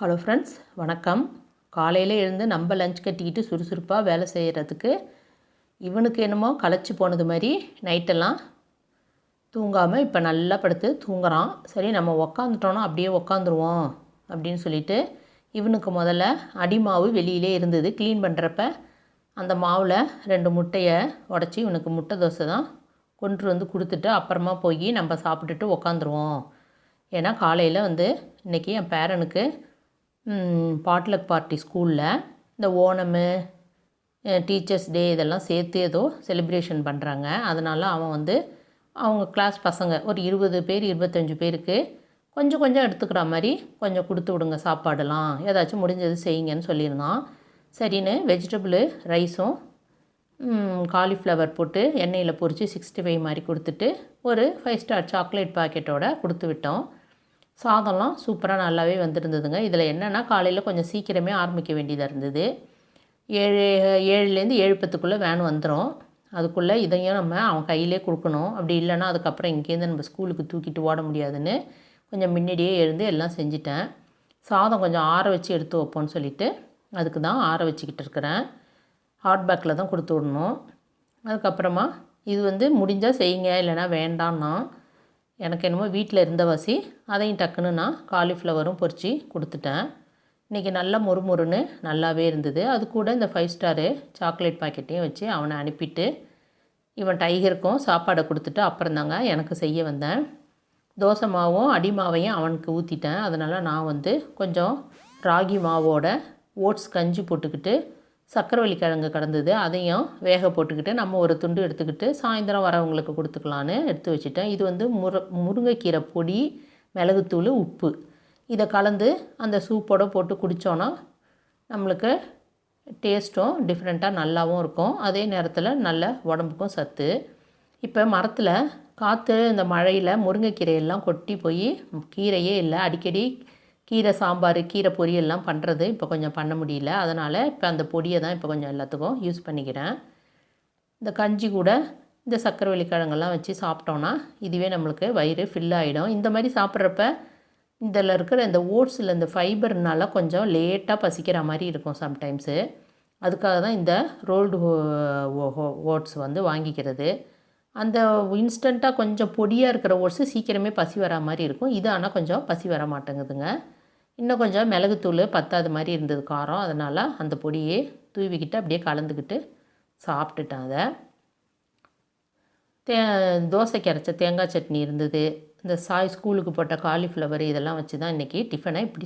Hello friends வணக்கம். காலையில் எழுந்து நம்ம லஞ்ச் கட்டிக்கிட்டு சுறுசுறுப்பாக வேலை செய்கிறதுக்கு இவனுக்கு என்னமோ களைச்சி போனது மாதிரி நைட்டெல்லாம் தூங்காமல் இப்போ நல்லா படுத்து தூங்குறான். சரி நம்ம உக்காந்துட்டோன்னா அப்படியே உக்காந்துருவோம் அப்படின்னு சொல்லிட்டு இவனுக்கு முதல்ல அடி மாவு வெளியிலே இருந்தது. க்ளீன் பண்ணுறப்ப அந்த மாவில் ரெண்டு முட்டையை உடச்சி இவனுக்கு முட்டை தோசை தான் கொண்டு வந்து கொடுத்துட்டு அப்புறமா போய் நம்ம சாப்பிட்டுட்டு உக்காந்துருவோம். ஏன்னா காலையில் வந்து இன்றைக்கி என் பேரனுக்கு பாட்லக் பார்ட்டி ஸ்கூலில் இந்த ஓணமு டீச்சர்ஸ் டே இதெல்லாம் சேர்த்து ஏதோ செலிப்ரேஷன் பண்ணுறாங்க அதனால் அவன் வந்து அவங்க கிளாஸ் பசங்க ஒரு இருபது பேர் இருபத்தஞ்சி பேருக்கு கொஞ்சம் கொஞ்சம் எடுத்துக்கிற மாதிரி கொஞ்சம் கொடுத்து விடுங்க சாப்பாடெல்லாம். ஏதாச்சும் முடிஞ்சது செய்யுங்கன்னு சொல்லியிருந்தான். சரின்னு வெஜிடபிள் ரைஸும் காலிஃப்ளவர் போட்டு எண்ணெயில் பொறிச்சு சிக்ஸ்டி ஃபைவ் மாதிரி கொடுத்துட்டு ஒரு ஃபைவ் ஸ்டார் சாக்லேட் பாக்கெட்டோட கொடுத்து விட்டோம். சாதம்லாம் சூப்பராக நல்லாவே வந்திருந்ததுங்க. இதில் என்னென்னா காலையில் கொஞ்சம் சீக்கிரமே ஆரம்பிக்க வேண்டியதாக இருந்தது. ஏழு ஏழுலேருந்து ஏழு பத்துக்குள்ளே வேன் வந்துடும் அதுக்குள்ளே இதையும் நம்ம அவன் கையிலே கொடுக்கணும். அப்படி இல்லைன்னா அதுக்கப்புறம் இங்கேருந்து நம்ம ஸ்கூலுக்கு தூக்கிட்டு ஓட முடியாதுன்னு கொஞ்சம் முன்னாடியே எழுந்து எல்லாம் செஞ்சிட்டேன். சாதம் கொஞ்சம் ஆற வச்சு எடுத்து வைப்போன்னு சொல்லிவிட்டு அதுக்கு தான் ஆற வச்சுக்கிட்டு இருக்கிறேன். ஹாட் பேக்கில் தான் கொடுத்து விடணும். அதுக்கப்புறமா இது வந்து முடிஞ்சால் செய்யுங்க இல்லைனா வேண்டான்னா எனக்கு என்னமோ வீட்டில் இருந்த வசி அதையும் டக்குன்னு நான் காலிஃப்ளவரும் பொரித்து கொடுத்துட்டேன். இன்றைக்கி நல்லா மொறுமொறுன்னு நல்லாவே இருந்தது. அது கூட இந்த ஃபைவ் ஸ்டாரு சாக்லேட் பாக்கெட்டையும் வச்சு அவனை அனுப்பிட்டு இவன் டைகருக்கும் சாப்பாடை கொடுத்துட்டு அப்புறம் தாங்க எனக்கு செய்ய வந்தேன். தோசை மாவும் அடி மாவையும் அவனுக்கு ஊற்றிட்டேன் அதனால் நான் வந்து கொஞ்சம் ராகி மாவோட ஓட்ஸ் கஞ்சி போட்டுக்கிட்டு சக்கரவள்ளி கிழங்கு கடந்தது அதையும் வேக போட்டுக்கிட்டு நம்ம ஒரு துண்டு எடுத்துக்கிட்டு சாயந்தரம் வரவங்களுக்கு கொடுத்துக்கலான்னு எடுத்து வச்சுட்டேன். இது வந்து முரு முருங்கைக்கீரை பொடி மிளகுத்தூள் உப்பு. இதை கலந்து அந்த சூப்போடு போட்டு குடித்தோன்னா நம்மளுக்கு டேஸ்ட்டும் டிஃப்ரெண்ட்டாக நல்லாவும் இருக்கும். அதே நேரத்தில் நல்ல உடம்புக்கும் சத்து. இப்போ மரத்தில் காற்று இந்த மழையில் முருங்கைக்கீரையெல்லாம் கொட்டி போய் கீரையே இல்லை. அடிக்கடி கீரை சாம்பார் கீரை பொரியல்லாம் பண்ணுறது இப்போ கொஞ்சம் பண்ண முடியல. அதனால் இப்போ அந்த பொடியை தான் இப்போ கொஞ்சம் எல்லாத்துக்கும் யூஸ் பண்ணிக்கிறேன். இந்த கஞ்சி கூட இந்த சக்கரவள்ளி கிழங்கெல்லாம் வச்சு சாப்பிட்டோன்னா இதுவே நம்மளுக்கு வயிறு ஃபில் ஆகிடும் இந்த மாதிரி சாப்பிட்றப்ப இதில் இருக்கிற இந்த ஓட்ஸில் இந்த ஃபைபர்னால கொஞ்சம் லேட்டாக பசிக்கிற மாதிரி இருக்கும் சம்டைம்ஸு அதுக்காக தான் இந்த ரோல்டு ஓட்ஸ் வந்து வாங்கிக்கிறது. அந்த இன்ஸ்டண்ட்டாக கொஞ்சம் பொடியாக இருக்கிற ஓட்ஸு சீக்கிரமே பசி வரா மாதிரி இருக்கும். இது ஆனால் கொஞ்சம் பசி வர மாட்டேங்குதுங்க. இன்னும் கொஞ்சம் மிளகுத்தூள் பத்தாது மாதிரி இருந்தது காரம். அதனால் அந்த பொடியே தூவிக்கிட்டு அப்படியே கலந்துக்கிட்டு சாப்பிட்டுட்டேன் அதை. தே தோசைக்கு அரைச்ச தேங்காய் சட்னி இருந்தது. இந்த சாய் ஸ்கூலுக்கு போட்ட காலிஃப்ளவர் இதெல்லாம் வச்சு தான் இன்றைக்கி டிஃபனை இப்படி